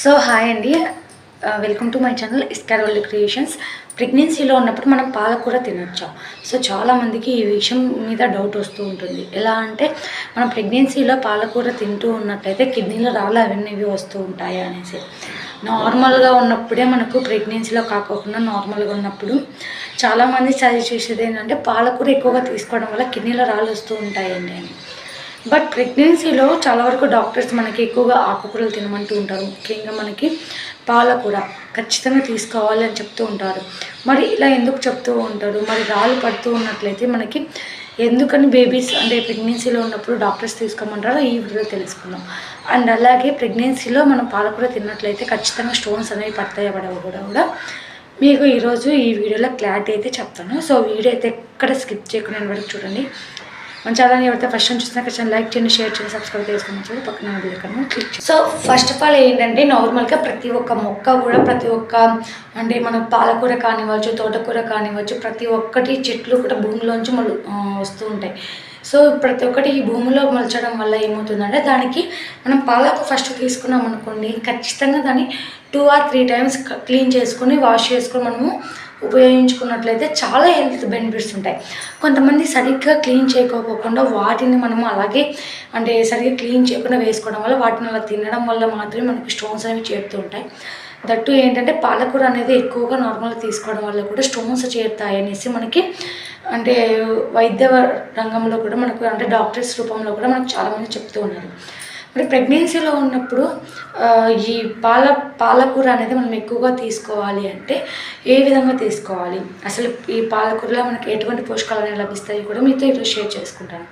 So hi అండి welcome to my channel ఇస్కారోల్ creations ప్రెగ్నెన్సీలో ఉన్నప్పుడు మనం పాలకూర తినొచ్చా. సో చాలామందికి ఈ విషయం మీద డౌట్ వస్తూ ఉంటుంది. ఎలా అంటే మనం ప్రెగ్నెన్సీలో పాలకూర తింటూ ఉన్నట్లయితే కిడ్నీలో రాళ్ళు అవన్నీ ఇవి వస్తూ ఉంటాయి అనేసి. నార్మల్గా ఉన్నప్పుడే మనకు ప్రెగ్నెన్సీలో కాకోకుండా నార్మల్గా ఉన్నప్పుడు చాలామంది సజెస్ట్ చేసేది ఏంటంటే పాలకూర ఎక్కువగా తీసుకోవడం వల్ల కిడ్నీలో రాళ్ళు వస్తూ ఉంటాయండి అని. బట్ ప్రెగ్నెన్సీలో చాలా వరకు డాక్టర్స్ మనకి ఎక్కువగా ఆకుకూరలు తినమంటూ ఉంటారు. ముఖ్యంగా మనకి పాలకూర ఖచ్చితంగా తీసుకోవాలి అని చెప్తూ ఉంటారు. మరి ఇలా ఎందుకు చెప్తూ ఉంటారు? మరి రాళ్ళు పడుతూ ఉన్నట్లయితే మనకి ఎందుకని బేబీస్ అంటే ప్రెగ్నెన్సీలో ఉన్నప్పుడు డాక్టర్స్ తీసుకోమంటారో ఈ వీడియో తెలుసుకుందాం. అండ్ అలాగే ప్రెగ్నెన్సీలో మనం పాలకూర తిన్నట్లయితే ఖచ్చితంగా స్టోన్స్ అనేవి పడతాయి పడవు కూడా కూడా. మీకు ఈరోజు ఈ వీడియోలో క్లారిటీ అయితే చెప్తాను. సో వీడియో అయితే ఎక్కడ స్కిప్ చేయకుండా వరకు చూడండి. మన ఛానల్ని ఎవరైతే ఫస్ట్ టైం చూసినా ఖచ్చితంగా లైక్ చేయండి షేర్ చేయండి సబ్స్క్రైబ్ చేసుకుని చూడండి పక్కన క్లిక్ చేయండి. సో ఫస్ట్ ఆఫ్ ఆల్ ఏంటంటే నార్మల్గా ప్రతి ఒక్క మొక్క కూడా ప్రతి ఒక్క అంటే మన పాలకూర కానివ్వచ్చు తోటకూర కానివ్వచ్చు ప్రతి ఒక్కటి చెట్లు కూడా భూమిలోంచి మొలు వస్తూ ఉంటాయి. సో ప్రతి ఒక్కటి ఈ భూమిలో మొలచడం వల్ల ఏమవుతుందంటే దానికి మనం పాలకు ఫస్ట్ తీసుకున్నాం అనుకోండి ఖచ్చితంగా దాన్ని two or three times clean చేసుకొని వాష్ చేసుకొని మనము ఉపయోగించుకున్నట్లయితే చాలా హెల్త్ బెనిఫిట్స్ ఉంటాయి. కొంతమంది సరిగ్గా క్లీన్ చేయకపోకుండా వాటిని మనము అలాగే అంటే సరిగ్గా క్లీన్ చేయకుండా వేసుకోవడం వల్ల వాటిని అలా తినడం వల్ల మాత్రమే మనకు స్టోన్స్ అనేవి చేరుతూ ఉంటాయి. దట్టు ఏంటంటే పాలకూర అనేది ఎక్కువగా నార్మల్గా తీసుకోవడం వల్ల కూడా స్టోన్స్ చేరుతాయి అనేసి మనకి అంటే వైద్య రంగంలో కూడా మనకు అంటే డాక్టర్స్ రూపంలో కూడా మనకు చాలామంది చెప్తూ ఉన్నారు. మరి ప్రెగ్నెన్సీలో ఉన్నప్పుడు ఈ పాల పాలకూర అనేది మనం ఎక్కువగా తీసుకోవాలి అంటే ఏ విధంగా తీసుకోవాలి? అసలు ఈ పాలకూరలో మనకి ఎటువంటి పోషకాలు అనేవి లభిస్తాయి కూడా మీతో ఈరోజు షేర్ చేసుకుంటాను.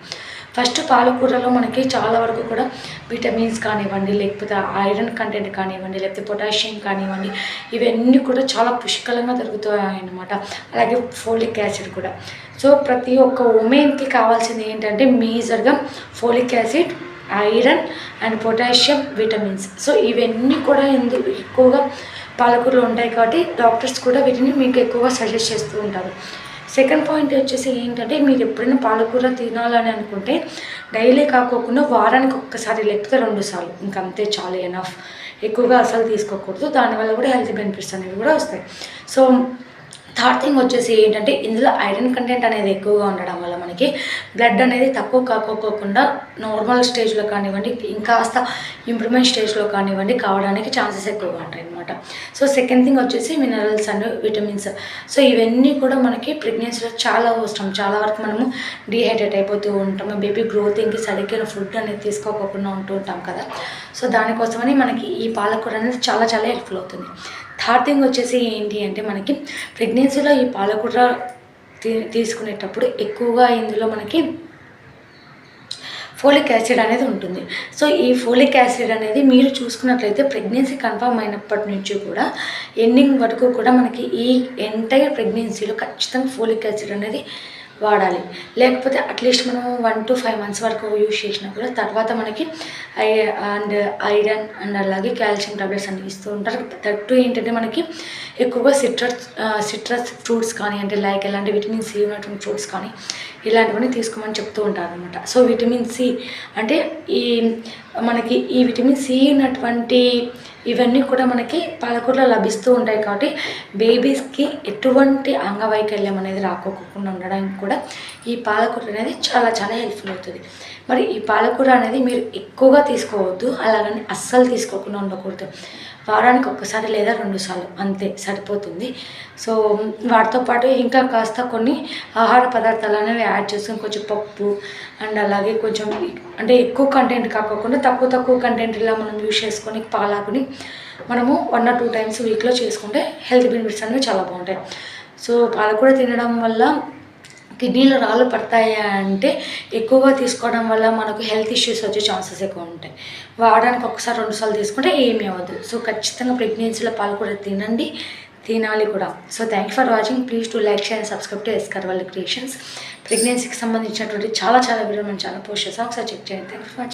ఫస్ట్ పాలకూరలో మనకి చాలా వరకు కూడా విటమిన్స్ కానివ్వండి లేకపోతే ఐరన్ కంటెంట్ కానివ్వండి లేకపోతే పొటాషియం కానివ్వండి ఇవన్నీ కూడా చాలా పుష్కలంగా దొరుకుతాయి అన్నమాట అలాగే ఫోలిక్ యాసిడ్ కూడా. సో ప్రతి ఒక్క ఉమెన్కి కావాల్సింది ఏంటంటే మేజర్గా folic acid iron and potassium vitamins. So ఇవన్నీ కూడా ఎందుకు ఎక్కువగా పాలకూరలో ఉంటాయి కాబట్టి డాక్టర్స్ కూడా వీటిని మీకు ఎక్కువగా సజెస్ట్ చేస్తూ ఉంటారు. సెకండ్ పాయింట్ వచ్చేసి ఏంటంటే మీరు ఎప్పుడైనా పాలకూర తినాలని అనుకుంటే డైలీ కాకోకుండా వారానికి ఒక్కసారి లేకపోతే రెండు సార్లు ఇంకంతే అంతే చాలు ఎనఫ్ ఎక్కువగా అసలు తీసుకోకూడదు. దానివల్ల కూడా హెల్త్ బెనిఫిట్స్ అనేవి కూడా వస్తాయి. సో థర్డ్ థింగ్ వచ్చేసి ఏంటంటే ఇందులో ఐరన్ కంటెంట్ అనేది ఎక్కువగా ఉండడం వల్ల మనకి బ్లడ్ అనేది తక్కువ కాకోకుండా నార్మల్ స్టేజ్లో కానివ్వండి ఇంకాస్త ఇంప్రూవ్మెంట్ స్టేజ్లో కానివ్వండి కావడానికి ఛాన్సెస్ ఎక్కువగా ఉంటాయి అనమాట సో సెకండ్ థింగ్ వచ్చేసి మినరల్స్ అండ్ విటమిన్స్ సో ఇవన్నీ కూడా మనకి ప్రెగ్నెన్సీలో చాలా అవసరం. చాలా వరకు మనము డిహైడ్రేట్ అయిపోతూ ఉంటాము. బేబీ గ్రోతింగ్కి సరిగ్గా ఫుడ్ అనేది తీసుకోకుండా ఉంటూ ఉంటాం కదా. సో దానికోసమని మనకి ఈ పాలకూర అనేది చాలా చాలా హెల్ప్ఫుల్ అవుతుంది. థర్డ్ థింగ్ వచ్చేసి ఏంటి అంటే మనకి ప్రెగ్నెన్సీలో ఈ పాలకూర తీ తీసుకునేటప్పుడు ఎక్కువగా ఇందులో మనకి ఫోలిక్ యాసిడ్ అనేది ఉంటుంది. సో ఈ ఫోలిక్ యాసిడ్ అనేది మీరు చూసుకున్నట్లయితే ప్రెగ్నెన్సీ కన్ఫర్మ్ అయినప్పటి నుంచి కూడా ఎండింగ్ వరకు కూడా మనకి ఈ ఎంటైర్ ప్రెగ్నెన్సీలో ఖచ్చితంగా ఫోలిక్ యాసిడ్ అనేది వాడాలి. లేకపోతే అట్లీస్ట్ మనం వన్ టు ఫైవ్ మంత్స్ వరకు యూజ్ చేసినా కూడా తర్వాత మనకి ఐ అండ్ ఐరన్ అండ్ అలాగే కాల్షియం టాబ్లెట్స్ అన్ని ఇస్తూ ఉంటారు. దట్టు ఏంటంటే మనకి ఎక్కువగా సిట్రస్ సిట్రస్ ఫ్రూట్స్ కానీ అంటే లైక్ ఎలాంటి విటమిన్ సి ఉన్నటువంటి ఫ్రూట్స్ కానీ ఇలాంటివన్నీ తీసుకోమని చెప్తూ ఉంటారు అనమాట సో విటమిన్ సి అంటే ఈ మనకి ఈ విటమిన్ సి ఉన్నటువంటి ఇవన్నీ కూడా మనకి పాలకూరలో లభిస్తూ ఉంటాయి కాబట్టి బేబీస్కి ఎటువంటి అంగవైకల్యం అనేది రాకోకుండా ఉండడానికి కూడా ఈ పాలకూర అనేది చాలా చాలా హెల్ప్ఫుల్ అవుతుంది. మరి ఈ పాలకూర అనేది మీరు ఎక్కువగా తీసుకోవద్దు అలాగని అస్సలు తీసుకోకుండా ఉండకూడదు. వారానికి ఒక్కసారి లేదా రెండు సార్లు అంతే సరిపోతుంది. సో వాటితో పాటు ఇంకా కాస్త కొన్ని ఆహార పదార్థాలు అనేవి యాడ్ చేసుకొని కొంచెం పప్పు అండ్ అలాగే కొంచెం అంటే ఎక్కువ కంటెంట్ కాకుండా తక్కువ తక్కువ కంటెంట్ ఇలా మనం యూస్ చేసుకొని పాలాకుని మనము వన్ ఆర్ టూ టైమ్స్ వీక్లో చేసుకుంటే హెల్త్ బెనిఫిట్స్ అనేవి చాలా బాగుంటాయి. సో పాలకూర తినడం వల్ల కిడ్నీలో రాళ్ళు పడతాయా అంటే ఎక్కువగా తీసుకోవడం వల్ల మనకు హెల్త్ ఇష్యూస్ వచ్చే ఛాన్సెస్ ఎక్కువ ఉంటాయి. వాడడానికి ఒకసారి రెండుసార్లు తీసుకుంటే ఏమీ అవ్వదు. సో ఖచ్చితంగా ప్రెగ్నెన్సీలో పాలు కూడా తినండి తినాలి కూడా. So thank you for watching please to like share and subscribe to ఎస్కర్ వాళ్ళ క్రియేషన్స్ ప్రెగ్నెన్సీకి సంబంధించినటువంటి చాలా చాలా వీడియోలు మనం చాలా పోస్ట్ చేస్తాం. ఒకసారి చెక్ చేయండి. Thank you watching